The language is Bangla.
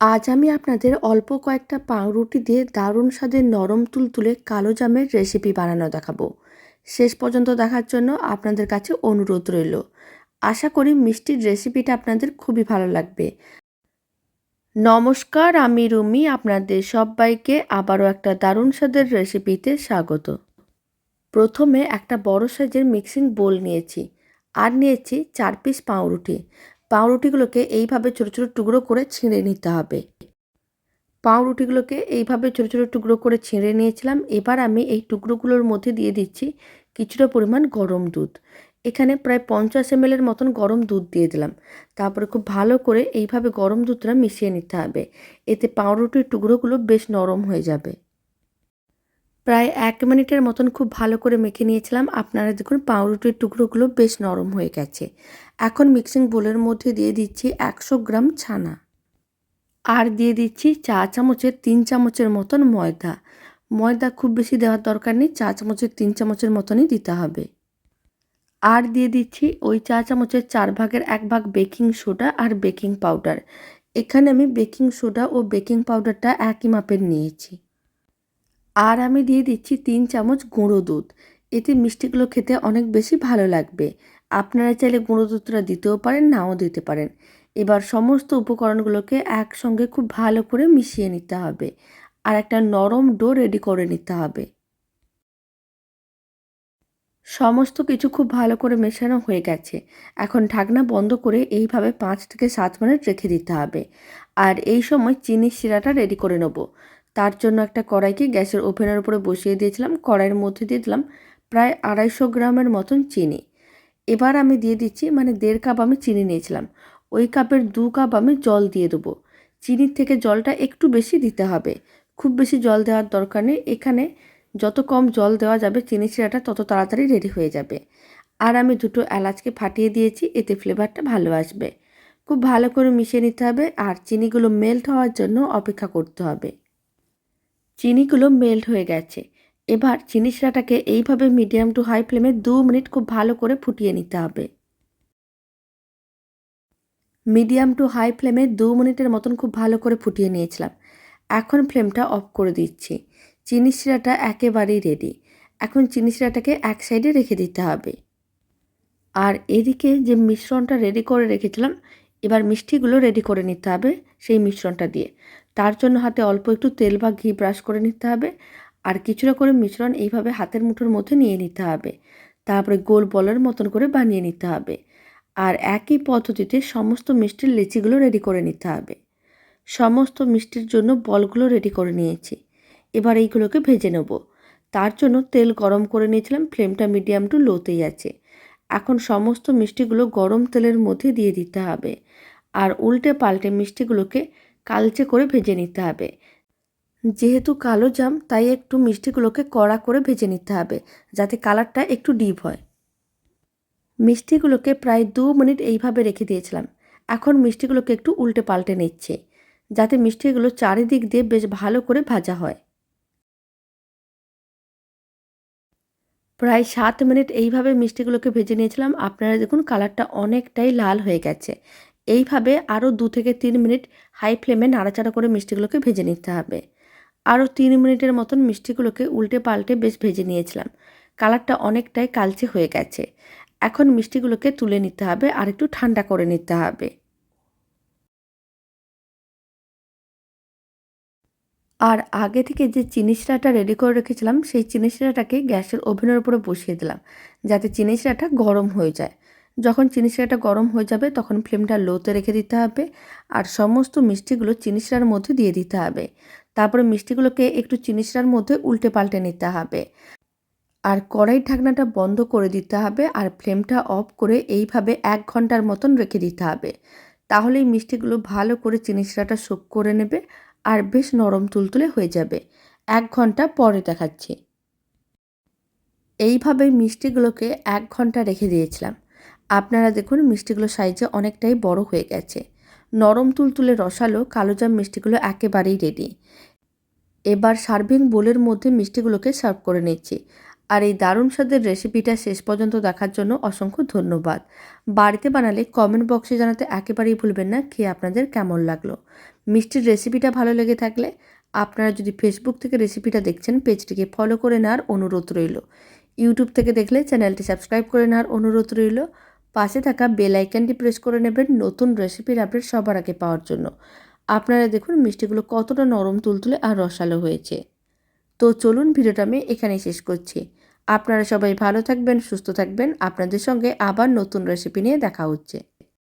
আজ আমি আপনাদের অল্প কয়েকটা পাউরুটি দিয়ে দারুণ স্বাদের নরম তুলতুলে কালো জামের রেসিপি বানানো দেখাবো। শেষ পর্যন্ত দেখার জন্য আপনাদের কাছে অনুরোধ রইল। আশা করি মিষ্টির রেসিপিটা আপনাদের খুবই ভালো লাগবে। নমস্কার, আমি রুমি, আপনাদের সবাইকে আবারও একটা দারুণ স্বাদের রেসিপিতে স্বাগত। প্রথমে একটা বড় সাইজের মিক্সিং বোল নিয়েছি। আর নিয়েছি চার পিস পাউরুটি। পাউরুটিগুলোকে এইভাবে ছোটো ছোটো টুকরো করে ছিঁড়ে নিতে হবে। পাউরুটিগুলোকে এইভাবে ছোটো ছোটো টুকরো করে ছিঁড়ে নিয়েছিলাম। এবার আমি এই টুকরোগুলোর মধ্যে দিয়ে দিচ্ছি কিছুটা পরিমাণ গরম দুধ। এখানে প্রায় পঞ্চাশ এম এমএলের মতন গরম দুধ দিয়ে দিলাম। তারপরে খুব ভালো করে এইভাবে গরম দুধটা মিশিয়ে নিতে হবে। এতে পাউরুটির টুকরোগুলো বেশ নরম হয়ে যাবে। প্রায় এক মিনিটের মতন খুব ভালো করে মেখে নিয়েছিলাম। আপনারা দেখুন, পাউরুটির টুকরোগুলো বেশ নরম হয়ে গেছে। এখন মিক্সিং বোলের মধ্যে দিয়ে দিচ্ছি একশো গ্রাম ছানা। আর দিয়ে দিচ্ছি চা চামচের তিন চামচের মতন ময়দা। ময়দা খুব বেশি দেওয়ার দরকার নেই, চা চামচের তিন চামচের মতনই দিতে হবে। আর দিয়ে দিচ্ছি ওই চা চামচের চার ভাগের এক ভাগ বেকিং সোডা আর বেকিং পাউডার। এখানে আমি বেকিং সোডা ও বেকিং পাউডারটা একই মাপের নিয়েছি। আর আমি দিয়ে দিচ্ছি তিন চামচ গুঁড়ো দুধ। এতে মিষ্টিগুলো খেতে অনেক বেশি ভালো লাগবে। আপনারা চাইলে গুঁড়ো দুধটা দিতেও পারেন, নাও দিতে পারেন। এবার সমস্ত উপকরণগুলোকে একসঙ্গে খুব ভালো করে মিশিয়ে নিতে হবে। আর একটা নরম ডো রেডি করে নিতে হবে। সমস্ত কিছু খুব ভালো করে মেশানো হয়ে গেছে। এখন ঢাকনা বন্ধ করে এইভাবে পাঁচ থেকে সাত মিনিট রেখে দিতে হবে। আর এই সময় চিনির শিরাটা রেডি করে নেব। তার জন্য একটা কড়াইকে গ্যাসের ওভেনের উপরে বসিয়ে দিয়েছিলাম। কড়াইয়ের মধ্যে দিয়ে দিলাম প্রায় আড়াইশো গ্রামের মতন চিনি। এবার আমি দিয়ে দিচ্ছি মানে দেড় কাপ আমি চিনি নিয়েছিলাম। ওই কাপের দু কাপ আমি জল দিয়ে দেবো। চিনির থেকে জলটা একটু বেশি দিতে হবে। খুব বেশি জল দেওয়ার দরকার নেই। এখানে যত কম জল দেওয়া যাবে চিনি শিরাটা তত তাড়াতাড়ি রেডি হয়ে যাবে। আর আমি দুটো এলাচকে ফাটিয়ে দিয়েছি, এতে ফ্লেভারটা ভালো আসবে। খুব ভালো করে মিশিয়ে নিতে হবে আর চিনিগুলো মেল্ট হওয়ার জন্য অপেক্ষা করতে হবে। চিনিগুলো মেল্ট হয়ে গেছে। এবার চিনি শিরাটাকে এইভাবে মিডিয়াম টু হাই ফ্লেমে দু মিনিট খুব ভালো করে ফুটিয়ে নিতে হবে। মিডিয়াম টু হাই ফ্লেমে দু মিনিটের মতন খুব ভালো করে ফুটিয়ে নিয়েছিলাম। এখন ফ্লেমটা অফ করে দিচ্ছি। চিনি শিরাটা একেবারেই রেডি এখন চিনি শিরাটাকে এক সাইডে রেখে দিতে হবে। আর এদিকে যে মিশ্রণটা রেডি করে রেখেছিলাম, এবার মিষ্টিগুলো রেডি করে নিতে হবে সেই মিশ্রণটা দিয়ে। তার জন্য হাতে অল্প একটু তেল বা ঘি ব্রাশ করে নিতে হবে। আর কিছুটা করে মিশ্রণ এইভাবে হাতের মুঠোর মধ্যে নিয়ে নিতে হবে। তারপরে গোল বলের মতন করে বানিয়ে নিতে হবে। আর একই পদ্ধতিতে সমস্ত মিষ্টির লিচিগুলো রেডি করে নিতে হবে। সমস্ত মিষ্টির জন্য বলগুলো রেডি করে নিয়েছি। এবার এইগুলোকে ভেজে নেব। তার জন্য তেল গরম করে নিয়েছিলাম ফ্লেমটা মিডিয়াম টু লোতেই আছে। এখন সমস্ত মিষ্টিগুলো গরম তেলের মধ্যে দিয়ে দিতে হবে। আর উল্টে পাল্টে মিষ্টিগুলোকে কালচে করে ভেজে নিতে হবে। যেহেতু কালো জাম, তাই একটু মিষ্টিগুলোকে কড়া করে ভেজে নিতে হবে, যাতে কালারটা একটু ডিপ হয়। মিষ্টিগুলোকে প্রায় দু মিনিট এইভাবে রেখে দিয়েছিলাম। এখন মিষ্টিগুলোকে একটু উল্টে পাল্টে নিচ্ছে, যাতে মিষ্টিগুলো চারিদিক দিয়ে বেশ ভালো করে ভাজা হয়। প্রায় সাত মিনিট এইভাবে মিষ্টিগুলোকে ভেজে নিয়েছিলাম। আপনারা দেখুন, কালারটা অনেকটাই লাল হয়ে গেছে। এইভাবে আরও দু থেকে তিন মিনিট হাই ফ্লেমে নাড়াচাড়া করে মিষ্টিগুলোকে ভেজে নিতে হবে। আরও তিন মিনিটের মতন মিষ্টিগুলোকে উল্টে পাল্টে বেশ ভেজে নিয়েছিলাম। কালারটা অনেকটাই কালচে হয়ে গেছে। এখন মিষ্টিগুলোকে তুলে নিতে হবে আর একটু ঠান্ডা করে নিতে হবে। আর আগে থেকে যে চিনি শিরাটা রেডি করে রেখেছিলাম, সেই চিনি শিরাটাকে গ্যাসের ওভেনের উপরে বসিয়ে দিলাম, যাতে চিনি শিরাটা গরম হয়ে যায়। যখন চিনি শিরাটা গরম হয়ে যাবে, তখন ফ্লেমটা লোতে রেখে দিতে হবে আর সমস্ত মিষ্টিগুলো চিনি মধ্যে দিয়ে দিতে হবে। তারপরে মিষ্টিগুলোকে একটু চিনি শিরার মধ্যে উল্টে পাল্টে নিতে হবে। আর কড়াই ঢাকনাটা বন্ধ করে দিতে হবে আর ফ্লেমটা অফ করে এইভাবে এক ঘণ্টার মতন রেখে দিতে হবে। তাহলে এই মিষ্টিগুলো ভালো করে চিনি শিরাটা করে নেবে আর বেশ নরম তুলতুলে হয়ে যাবে। এক ঘণ্টা পরে দেখাচ্ছি। এইভাবে মিষ্টিগুলোকে এক ঘণ্টা রেখে দিয়েছিলাম। আপনারা দেখুন মিষ্টিগুলো সাইজে অনেকটাই বড় হয়ে গেছে। নরম তুলতুলে রসালো কালোজাম মিষ্টিগুলো একেবারেই রেডি এবার সার্ভিং বোলের মধ্যে মিষ্টিগুলোকে সার্ভ করে নিচ্ছি। আর এই দারুণ স্বাদের রেসিপিটা শেষ পর্যন্ত দেখার জন্য অসংখ্য ধন্যবাদ। বাড়িতে বানালে কমেন্ট বক্সে জানাতে একেবারেই ভুলবেন না, খেয়ে আপনাদের কেমন লাগল? মিষ্টির রেসিপিটা ভালো লেগে থাকলে আপনারা যদি ফেসবুক থেকে রেসিপিটা দেখছেন পেজটিকে ফলো করে নেওয়ার অনুরোধ রইল। ইউটিউব থেকে দেখলে চ্যানেলটি সাবস্ক্রাইব করে নেওয়ার অনুরোধ রইল। পাশে থাকা বেল আইকনটি প্রেস করে নেবেন নতুন রেসিপির আপডেট সবার আগে পাওয়ার জন্য। আপনারা দেখুন মিষ্টিগুলো কতটা নরম, তুলতুলে আর রসালো হয়েছে। তো চলুন ভিডিওটা আমি এখানেই শেষ করছি। আপনারা সবাই ভালো থাকবেন, সুস্থ থাকবেন। আপনাদের সঙ্গে আবার নতুন রেসিপি নিয়ে দেখা হচ্ছে।